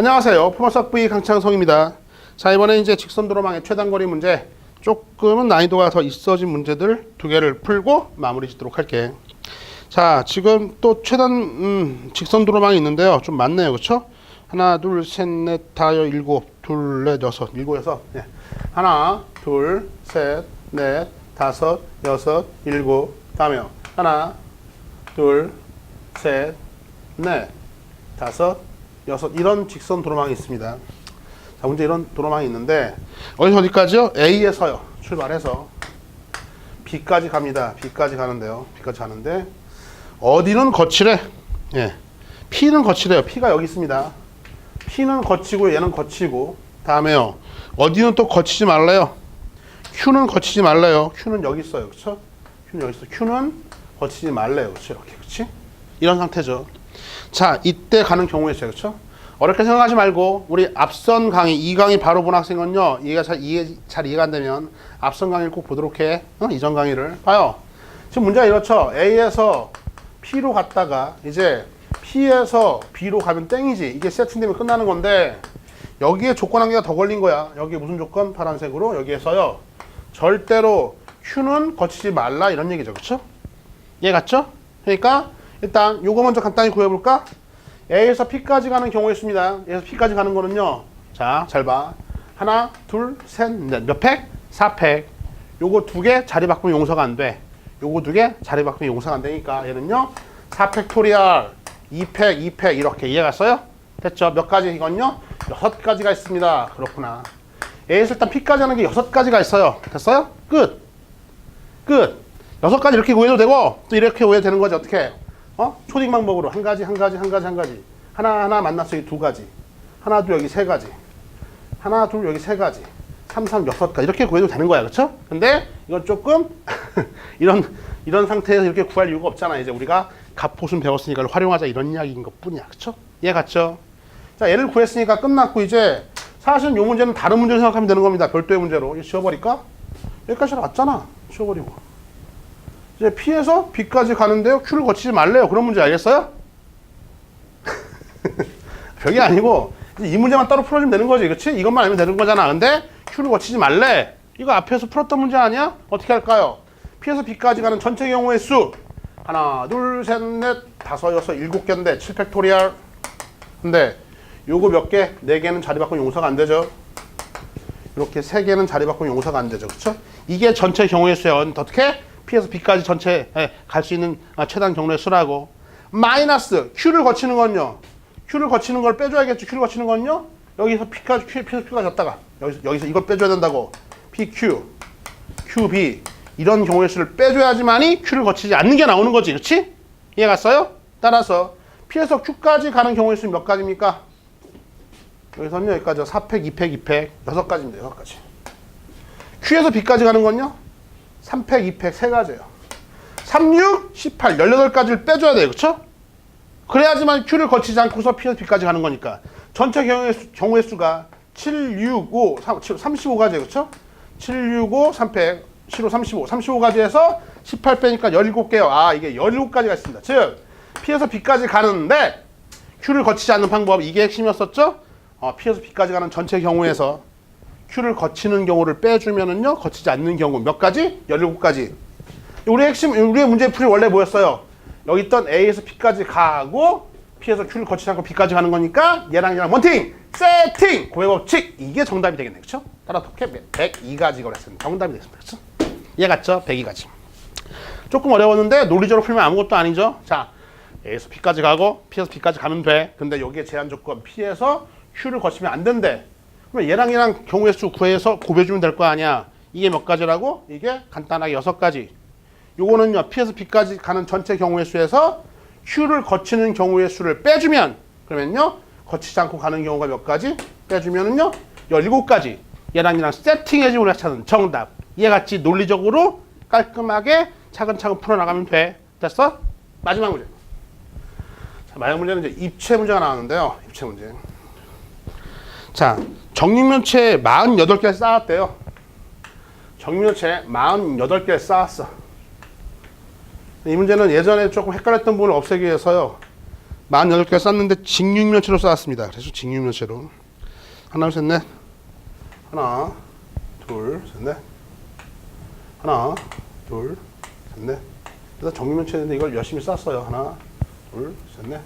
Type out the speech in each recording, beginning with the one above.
안녕하세요. 포마석 V 강창성입니다. 자, 이번에 이제 직선 도로망의 최단거리 문제 조금은 난이도가 더 있어진 문제들 두 개를 풀고 마무리 짓도록 할게. 자, 지금 또 최단 음, 직선 도로망이 있는데요. 좀 많네요. 그렇죠? 하나, 둘, 셋, 넷, 다, 여, 일곱, 둘, 넷, 여섯, 일곱, 여섯. 예. 하나, 둘, 셋, 넷, 다섯, 여섯, 일곱. 다음에요. 하나, 둘, 셋, 넷, 다섯, 여섯 이런 직선 도로망이 있습니다. 자, 문제 이런 도로망이 있는데 어디서 어디까지요? A에서요. 출발해서 B까지 갑니다. B까지 가는데요. B까지 가는데 어디는 거치래? 예. P는 거치래요. P가 여기 있습니다. P는 거치고 얘는 거치고 다음에요. 어디는 또 거치지 말래요. Q는 거치지 말래요. Q는 여기 있어요. 그렇죠? Q는 여기 있어. Q는 거치지 말래요. 그렇죠? 이렇게. 그렇지? 이런 상태죠. 자, 이때 가는 경우에 있어요. 그렇죠? 어렵게 생각하지 말고 우리 앞선 강의, 이 강의 바로 본 학생은요. 이해가 잘 이해 잘 이해가 안 되면 앞선 강의를 꼭 보도록 해. 어? 이전 강의를 봐요. 지금 문제가 이렇죠. A에서 P로 갔다가 이제 P에서 B로 가면 땡이지. 이게 세팅되면 끝나는 건데 여기에 조건 한 개가 더 걸린 거야. 여기에 무슨 조건? 파란색으로 여기에서요. 절대로 Q는 거치지 말라 이런 얘기죠. 그렇죠? 이해 갔죠? 그러니까 일단 요거 먼저 간단히 구해볼까? A에서 P까지 가는 경우가 있습니다. A에서 P까지 가는 거는요. 자, 잘 봐. 하나, 둘, 셋, 넷. 몇 팩? 4팩. 요거 두 개 자리 바꾸면 용서가 안 돼. 요거 두 개 자리 바꾸면 용서가 안 되니까 얘는요. 4팩토리얼, 2팩, 2팩 이렇게 이해 갔어요? 됐죠? 몇 가지 이건요? 여섯 가지가 있습니다. 그렇구나. A에서 일단 P까지 하는 게 여섯 가지가 있어요. 됐어요? 끝. 끝. 여섯 가지 이렇게 구해도 되고 또 이렇게 구해도 되는 거지 어떻게? 어? 초딩 방법으로 한 가지 한 가지 한 가지 한 가지. 하나 하나 만났어 여기 두 가지. 하나 둘 여기 세 가지. 하나 둘 여기 세 가지. 삼삼 여섯 가지. 이렇게 구해도 되는 거야 그렇죠? 근데 이건 조금 이런 이런 상태에서 이렇게 구할 이유가 없잖아. 이제 우리가 갑포순 배웠으니까 활용하자 이런 이야기인 것 뿐이야. 그렇죠? 이해 갔죠? 자 얘를 구했으니까 끝났고 이제 사실 이 문제는 다른 문제를 생각하면 되는 겁니다. 별도의 문제로. 이거 지워버릴까? 여기까지 왔잖아. 지워버리고 이제 P에서 B까지 가는데요. Q를 거치지 말래요. 그런 문제 알겠어요? 별게 아니고 이 문제만 따로 풀어주면 되는 거지. 그렇지? 이것만 알면 되는 거잖아. 근데 Q를 거치지 말래. 이거 앞에서 풀었던 문제 아니야? 어떻게 할까요? P에서 B까지 가는 전체 경우의 수 하나, 둘, 셋, 넷, 다섯, 여섯, 일곱 개인데 7팩토리얼 근데 요거 몇 개? 네 개는 자리 바꾸면 용서가 안 되죠. 이렇게 세 개는 자리 바꾸면 용서가 안 되죠. 그렇죠? 이게 전체 경우의 수예요. 어떻게? P에서 B까지 전체 갈 수 있는 아, 최단 경로의 수라고. 마이너스 Q를 거치는 건요. Q를 거치는 걸 빼줘야겠죠. Q를 거치는 건요. 여기서 P까지 Q, P에서 Q가 졌다가 여기서, 여기서 이걸 빼줘야 된다고. PQ QB 이런 경우의 수를 빼줘야지만이 Q를 거치지 않는 게 나오는 거지. 그렇지? 이해 갔어요? 따라서 P에서 Q까지 가는 경우의 수는 몇 가지입니까? 여기서는요. 여기까지 4팩, 2팩, 2팩 여섯 가지입니다. 여섯 가지. Q에서 B까지 가는 건요 3팩, 2팩 세 가지예요. 3, 6, 18, 18가지를 빼줘야 돼요. 그렇죠? 그래야지만 Q를 거치지 않고서 P에서 B까지 가는 거니까. 전체 경우의, 수, 경우의 수가 7, 6, 5, 3, 35가지예요. 그렇죠? 7, 6, 5, 3팩, 7, 5, 35. 35가지에서 18 빼니까 17개요. 아, 이게 17가지가 있습니다. 즉, P에서 B까지 가는데 Q를 거치지 않는 방법. 이게 핵심이었었죠? 어, P에서 B까지 가는 전체 경우에서 Q를 거치는 경우를 빼주면은요, 거치지 않는 경우 몇 가지? 17가지. 우리 핵심, 우리의 문제 풀이 원래 뭐였어요? 여기 있던 A에서 P까지 가고, P에서 Q를 거치지 않고 B까지 가는 거니까, 얘랑 얘랑 원팅! 세팅! 고해법칙! 이게 정답이 되겠네. 그쵸? 따라 어떻게 102가지가 그랬습니다. 정답이 되겠습니다. 그쵸? 이해 갔죠? 102가지. 조금 어려웠는데, 논리적으로 풀면 아무것도 아니죠? 자, A에서 P까지 가고, P에서 B까지 가면 돼. 근데 여기에 제한 조건, P에서 Q를 거치면 안 된대. 그럼 얘랑 얘랑 경우의 수 구해서 곱해주면 될 거 아니야. 이게 몇 가지라고? 이게 간단하게 여섯 가지. 요거는요, P에서 B까지 가는 전체 경우의 수에서 Q를 거치는 경우의 수를 빼주면, 그러면요, 거치지 않고 가는 경우가 몇 가지? 빼주면은요, 17가지. 얘랑 얘랑 세팅해주고 우리가 찾는 정답. 이해같이 논리적으로 깔끔하게 차근차근 풀어나가면 돼. 됐어? 마지막 문제. 자, 마지막 문제는 이제 입체 문제가 나왔는데요. 입체 문제. 자, 정육면체 48개를 쌓았대요. 정육면체 48개를 쌓았어. 이 문제는 예전에 조금 헷갈렸던 부분을 없애기 위해서요. 48개 쌌는데 직육면체로 쌓았습니다. 그래서 직육면체로. 하나, 둘, 셋, 넷. 하나, 둘, 셋, 넷. 하나, 둘, 셋, 넷. 그래서 정육면체인데 이걸 열심히 쌌어요. 하나, 둘, 셋, 넷.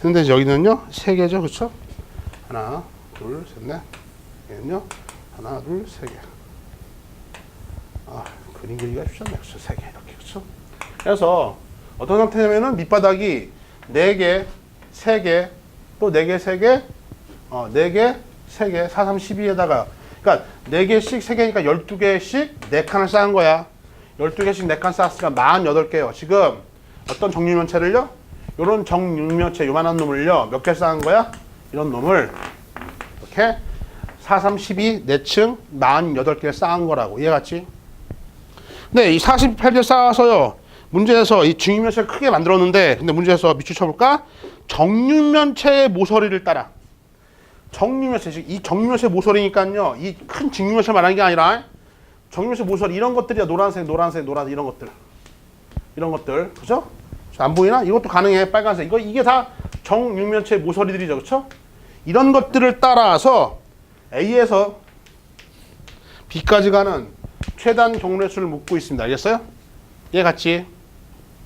근데 여기는요, 세 개죠. 그쵸? 하나, 둘, 셋, 넷. 여기는요, 하나, 둘, 세 개. 아, 그림 그리기가 않네. 그쵸? 세 개. 이렇게. 그쵸? 그래서 어떤 상태냐면은 밑바닥이 네 개, 세 개, 또 네 개, 세 개, 어, 네 개, 세 개, 4, 3, 12에다가 그러니까 네 개씩 세 개니까 12개씩 네 칸을 쌓은 거야. 12개씩 네 칸 쌓았으니까 48개요. 지금 어떤 정육면체를요? 요런 정육면체 요만한 놈을요. 몇 개 쌓은 거야? 이런 놈을 이렇게 4, 3, 12 네층 48개 쌓은 거라고. 이해갔지? 네, 이 48개 쌓아서요. 문제에서 이 중육면체를 크게 만들었는데 근데 문제에서 밑줄 쳐볼까? 정육면체의 모서리를 따라 정육면체 즉 이 정육면체 모서리니까요. 이큰 직육면체 말하는 게 아니라 정육면체 모서리 이런 것들이야 노란색, 노란색, 노란색 이런 것들 이런 것들 그죠? 안 보이나? 이것도 가능해 빨간색 이거 이게 다 정육면체 모서리들이죠, 그렇죠? 이런 것들을 따라서 A에서 B까지 가는 최단 경로수를 묻고 있습니다. 알겠어요? 얘 같이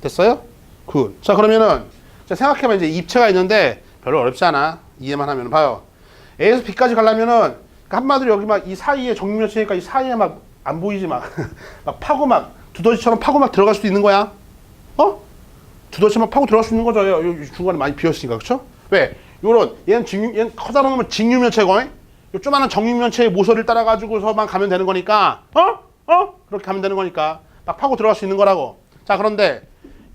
됐어요? 굿. 자 그러면은 자 생각해봐 이제 입체가 있는데 별로 어렵지 않아. 이해만 하면 봐요. A에서 B까지 가려면은 그러니까 한마디로 여기 막 이 사이에 정면체니까 이 사이에 막 안 보이지 막, 막 파고 막 두더지처럼 파고 막 들어갈 수도 있는 거야. 어? 두더지만 파고 들어갈 수 있는 거죠. 요, 요 중간에 많이 비었으니까 그렇죠? 왜? 요런 얘는 직육 얘는 커다란 놈은 직육면체고 요 조그마한 정육면체의 모서리를 따라 가지고서만 가면 되는 거니까 어? 어? 그렇게 가면 되는 거니까 막 파고 들어갈 수 있는 거라고. 자 그런데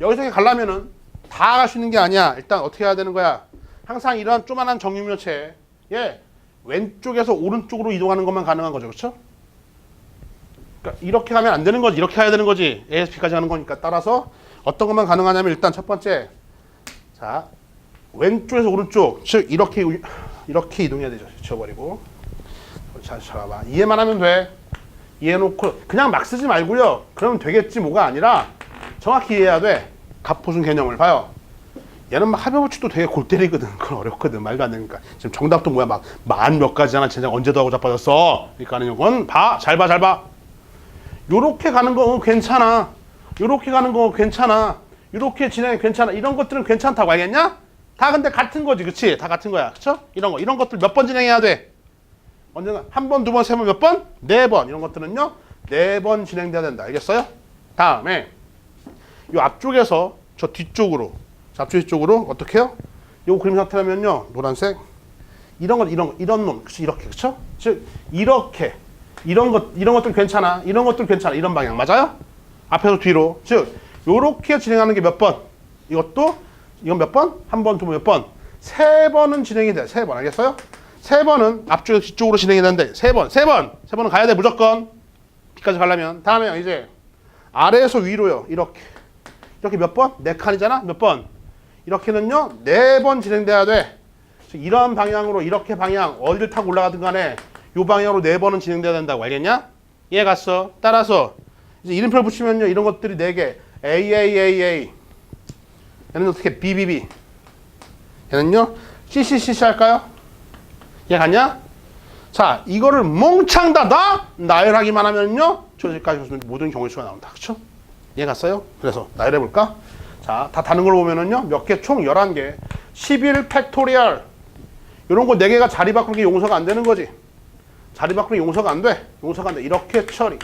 여기서 가려면은 다 갈 수 있는 게 아니야. 일단 어떻게 해야 되는 거야? 항상 이런 조그마한 정육면체 예 왼쪽에서 오른쪽으로 이동하는 것만 가능한 거죠, 그렇죠? 그러니까 이렇게 가면 안 되는 거지, 이렇게 해야 되는 거지. ASP까지 가는 거니까 따라서 어떤 것만 가능하냐면 일단 첫 번째 자 왼쪽에서 오른쪽 즉 이렇게 우- 이렇게 이동해야 되죠. 지워버리고 잘 잡아봐. 이해만 하면 돼. 이해놓고 그냥 막 쓰지 말고요. 그러면 되겠지 뭐가 아니라 정확히 이해해야 돼. 갑포순 개념을 봐요. 얘는 막 합의어치도 되게 골 때리거든. 그건 어렵거든. 말도 안 되니까. 지금 정답도 뭐야 막 만 몇 가지잖아. 쟤네 언제도 하고 자빠졌어. 그러니까 하는 건 봐. 잘 봐, 잘 봐. 요렇게 가는 거 괜찮아. 요렇게 가는 거 괜찮아. 요렇게 진행 괜찮아. 이런 것들은 괜찮다고 알겠냐? 다 근데 같은 거지, 그치? 다 같은 거야, 그쵸? 이런 거, 이런 것들 몇 번 진행해야 돼? 언제나 한 번, 두 번, 세 번, 몇 번? 네 번. 이런 것들은요, 네 번 진행돼야 된다. 알겠어요? 다음에 요 앞쪽에서 저 뒤쪽으로, 저 앞쪽 뒤쪽으로 어떻게 해요? 요 그림 상태라면요, 노란색 이런 것, 이런 것, 이런 놈, 그치? 이렇게, 그쵸? 즉 이렇게 이런 것, 이런 것들 괜찮아, 이런 것들 괜찮아, 이런 방향 맞아요? 앞에서 뒤로, 즉 요렇게 진행하는 게 몇 번? 이것도 이건 몇 번? 한 번, 두 번, 몇 번? 세 번은 진행이 돼. 세 번. 알겠어요? 세 번은 앞쪽에서 뒤쪽으로 진행이 되는데 세 번, 세 번, 세 번은 가야 돼 무조건. 뒤까지 가려면 다음에 이제 아래에서 위로요. 이렇게 이렇게 몇 번? 네 칸이잖아. 몇 번? 이렇게는요 네 번 진행돼야 돼. 즉 이런 방향으로 이렇게 방향 어디를 타고 올라가든 간에 요 방향으로 네 번은 진행돼야 된다고 알겠냐? 이해 갔어. 따라서 이제 이름표 붙이면요 이런 것들이 네 개. A A A A 얘는 어떻게 BBB 얘는요 CCCC 할까요? 얘 갔냐? 자 이거를 몽창 닫아 나열하기만 하면요 저기까지 모든 경우의 수가 나온다 그쵸? 이해 갔어요? 그래서 나열해 볼까? 자 다 다는 걸 보면은요 몇 개 총 11개 11 팩토리얼 이런 거 4개가 자리 바꾸는 게 용서가 안 되는 거지 자리 게 용서가 안 돼. 용서가 안 돼. 이렇게 처리.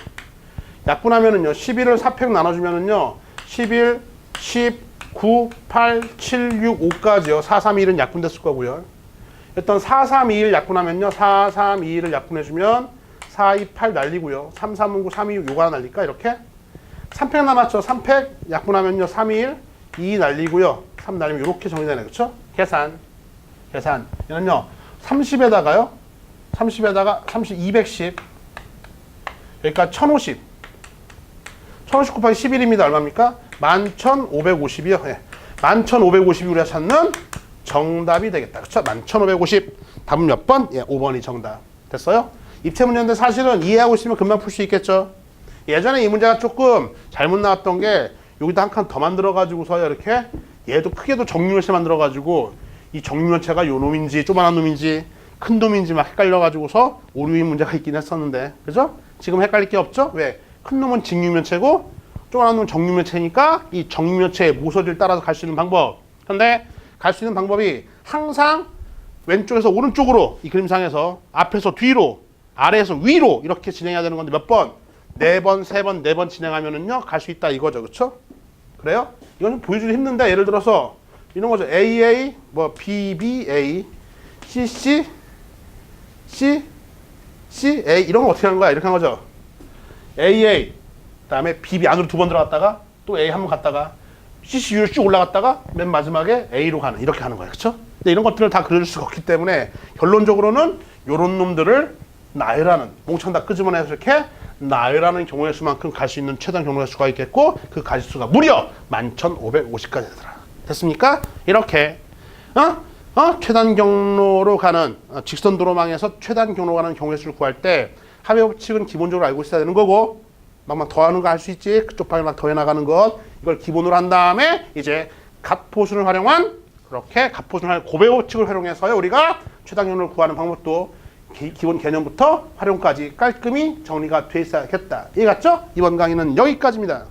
약분하면은요 11을 4팩 나눠주면은요 11 10 9 8 7 6 5까지요. 4 3 2 1은 약분됐을 거고요. 일단 4 3 2 1 약분하면요 4 3 2 1을 약분해주면 4 2 8 날리고요. 3 3 5 9 3 2 6 요거 하나 날릴까? 이렇게? 3팩 남았죠? 3팩? 약분하면요 3 2 1 2 날리고요. 3 날리면 이렇게 정리되네. 그쵸? 계산. 계산. 얘는요 30에다가요 30에다가 30 210 여기까지 1050 1050 곱하기 11입니다. 얼마입니까? 11,550이요. 예. 11,550이 우리가 찾는 정답이 되겠다. 그쵸? 11,550. 답은 몇 번? 예, 5번이 정답. 됐어요? 입체 문제인데 사실은 이해하고 있으면 금방 풀 수 있겠죠? 예전에 이 문제가 조금 잘못 나왔던 게 여기다 한 칸 더 만들어 가지고서 이렇게 얘도 크게도 정육면체 만들어가지고 이 정육면체가 요 놈인지 조그만한 놈인지 큰 놈인지 막 헷갈려가지고서 오류인 문제가 있긴 했었는데 그죠? 지금 헷갈릴 게 없죠? 왜? 큰 놈은 직육면체고 조그만한 놈은 정육면체니까 이 정육면체의 모서리를 따라서 갈 수 있는 방법 근데 갈 수 있는 방법이 항상 왼쪽에서 오른쪽으로 이 그림상에서 앞에서 뒤로 아래에서 위로 이렇게 진행해야 되는 건데 몇 번? 네 번, 세 번, 네 번 진행하면은요 갈 수 있다 이거죠, 그렇죠? 그래요? 이건 좀 보여주기 힘든데 예를 들어서 이런 거죠. AA, 뭐 BBA, CC, C, CA 이런 거 어떻게 하는 거야? 이렇게 하는 거죠. AA, 그다음에 BB 안으로 두 번 들어갔다가 또 A 한 번 갔다가 CCU를 쭉 올라갔다가 맨 마지막에 A로 가는 이렇게 하는 거예요, 그렇죠? 근데 이런 것들을 다 그려줄 수가 없기 때문에 결론적으로는 이런 놈들을 나열하는 몽창 다 끄집어내서 이렇게 나열하는 경우의 수만큼 갈 수 있는 최단 경로의 수가 있겠고 그 가지수가 무려 11,550까지 되더라. 됐습니까? 이렇게 어? 어? 최단 경로로 가는 어, 직선 도로망에서 최단 경로 가는 경우의 수를 구할 때 합의 법칙은 기본적으로 알고 있어야 되는 거고 막막 더하는 거 할 수 있지 그쪽 막 더해 나가는 것 이걸 기본으로 한 다음에 이제 갓포순을 활용한 그렇게 갓포순을 활용 고배 법칙을 활용해서요 우리가 최단 경로를 구하는 방법도 기, 기본 개념부터 활용까지 깔끔히 정리가 돼 있어야겠다. 이해 갔죠? 이번 강의는 여기까지입니다.